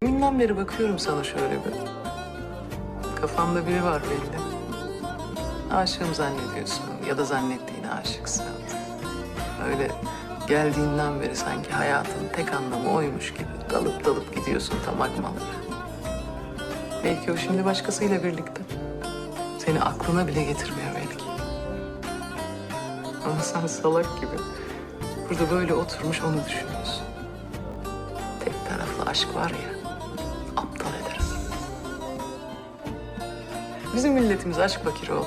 Deminden beri bakıyorum sana şöyle bir. Kafamda biri var belli. Aşığım zannediyorsun ya da zannettiğine aşıksın. Öyle geldiğinden beri sanki hayatın tek anlamı oymuş gibi dalıp dalıp gidiyorsun tam akmalara. Belki o şimdi başkasıyla birlikte. Seni aklına bile getirmiyor belki. Ama sen salak gibi burada böyle oturmuş onu düşünüyorsun. Tek taraflı aşk var ya, Bizim milletimiz aşk fakiri oğlum.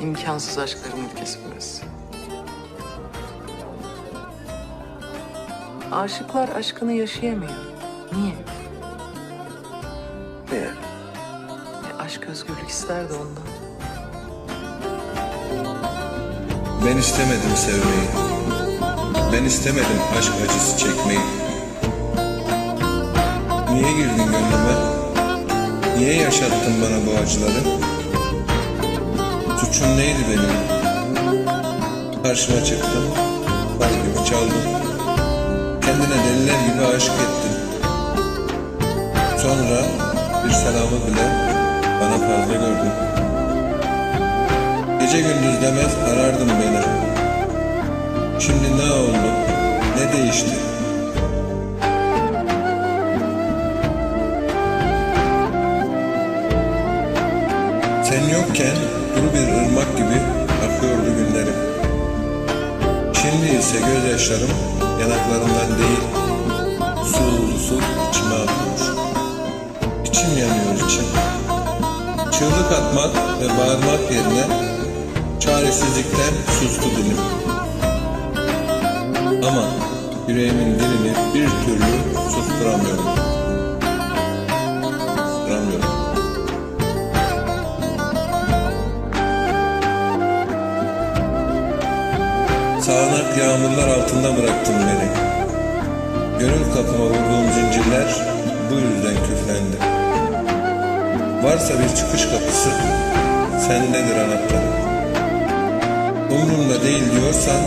İmkansız aşkların ülkesi burası. Aşıklar aşkını yaşayamıyor. Niye? Niye? E, aşk özgürlük ister de ondan. Ben istemedim sevmeyi. Ben istemedim aşk acısı çekmeyi. Niye girdin gönlüme? Niye yaşattın bana bu acıları? Suçum neydi benim? Karşıma çıktın, kalbimi çaldın. Kendine deliler gibi aşık ettin. Sonra bir selamı bile bana fazla gördün. Gece gündüz demez arardın beni. Şimdi ne oldu? Ne değişti? Sen yokken duru bir ırmak gibi akıyordu günlerim. Şimdi ise gözyaşlarım yanaklarımdan değil, su su içime akıyor. İçim yanıyor içim. Çığlık atmak ve bağırmak yerine çaresizlikten sustu dilim. Ama yüreğimin dilini bir türlü. Susturamıyorum. Sağanak yağmurlar altında bıraktın beni. Gönül kapıma vurduğum zincirler bu yüzden küflendi. Varsa bir çıkış kapısı, sendedir anahtarı. Umrumda değil diyorsan,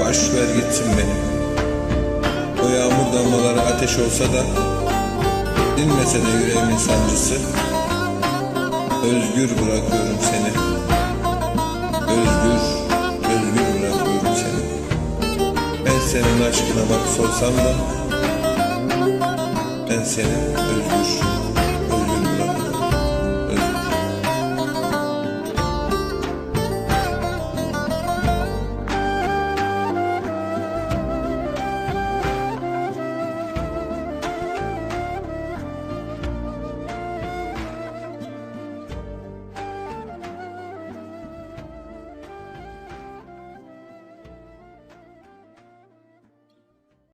baş ver gitsin beni. O yağmur damlaları ateş olsa da, dinmese de yüreğimin sancısı, özgür bırakıyorum seni. Senin aşkına bak sorsam da, ben senin